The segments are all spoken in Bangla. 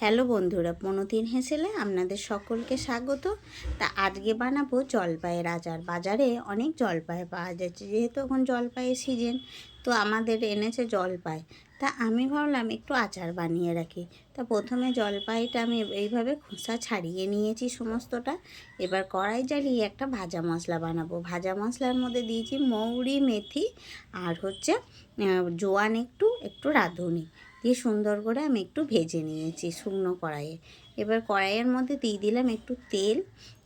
হ্যালো বন্ধুরা পনতিন হেসেলে আপনাদের সকলকে স্বাগত। তা আজকে বানাবো জলপাইয়ের আচার। বাজারে অনেক জলপাই পাওয়া যাচ্ছে, যেহেতু এখন জলপাইয়ের সিজন তো আমাদের এনেছে জলপাই। তা আমি ভাবলাম একটু আচার বানিয়ে রাখি। তা প্রথমে জলপাইটা আমি এইভাবে খোসা ছাড়িয়ে নিয়েছি সমস্তটা। এবার কড়াই জ্বালিয়ে একটা ভাজা মশলা বানাবো। ভাজা মশলার মধ্যে দিয়েছি মৌরি, মেথি আর হচ্ছে জোয়ান একটু একটু রাঁধুনি। দিয়ে সুন্দর করে আমি একটু ভেজে নিয়েছি শুকনো কড়াইয়ে। এবার কড়াইয়ের মধ্যে দিয়ে দিলাম একটু তেল।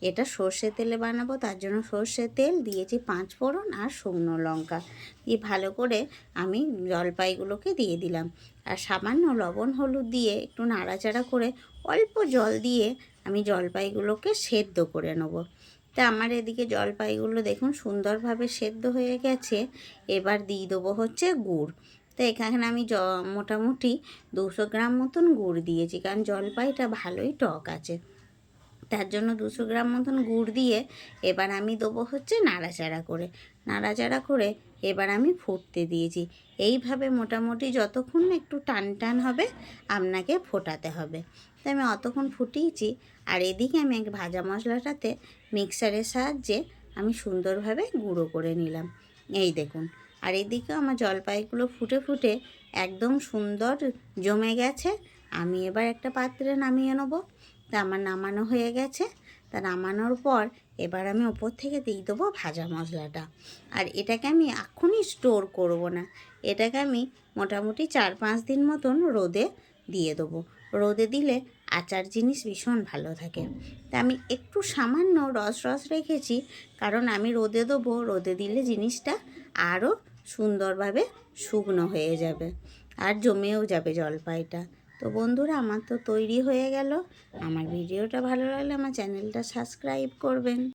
এটা সর্ষে তেলে বানাবো, তার জন্য সর্ষে তেল, দিয়েছি পাঁচ ফোড়ন আর শুকনো লঙ্কা। দিয়ে ভালো করে আমি জলপাইগুলোকে দিয়ে দিলাম। আর সামান্য লবণ হলুদ দিয়ে একটু নাড়াচাড়া করে অল্প জল দিয়ে আমি জলপাইগুলোকে সেদ্ধ করে নেব। তা আমার এদিকে জলপাইগুলো দেখুন সুন্দরভাবে সেদ্ধ হয়ে গেছে। এবার দিয়ে দেবো হচ্ছে গুড়। তো এখানে আমি জ, মোটামুটি দুশো গ্রাম মতন গুড় দিয়েছি, কারণ জলপাইটা ভালোই টক আছে। তার জন্য দুশো গ্রাম মতন গুড় দিয়ে এবার আমি দেবো হচ্ছে নাড়াচাড়া করে। নাড়াচাড়া করে এবার আমি ফুটতে দিয়েছি। এইভাবে মোটামুটি যতক্ষণ একটু টান টান হবে, আপনাকে ফোটাতে হবে। তাই আমি অতক্ষণ ফুটিয়েছি আর এদিকে আমি এক ভাজা মশলাটাতে মিক্সারের সাহায্যে আমি সুন্দরভাবে গুঁড়ো করে নিলাম। এই দেখুন, আর এদিকে আমার জলপাইগুলো ফুটে ফুটে একদম সুন্দর জমে গেছে। আমি এবার একটা পাত্রে নামিয়ে নেব। তা আমার নামানো হয়ে গেছে। তা নামানোর পর এবার আমি ওপর থেকে দিয়ে দেবো ভাজা মশলাটা। আর এটাকে আমি এখনই স্টোর করব না। এটাকে আমি মোটামুটি চার পাঁচ দিন মতন রোদে দিয়ে দেবো। রোদে দিলে আচার জিনিস ভীষণ ভালো থাকে। তা আমি একটু সামান্য রস রস রেখেছি, কারণ আমি রোদে দেবো। রোদে দিলে জিনিসটা আরও সুন্দরভাবে শুকনো হয়ে যাবে। আর জমেও যাবে জলপাইটা। তো বন্ধুরা, আমার তো তৈরি হয়ে গেল। আমার ভিডিওটা ভালো লাগলে আমার চ্যানেলটা সাবস্ক্রাইব করবেন।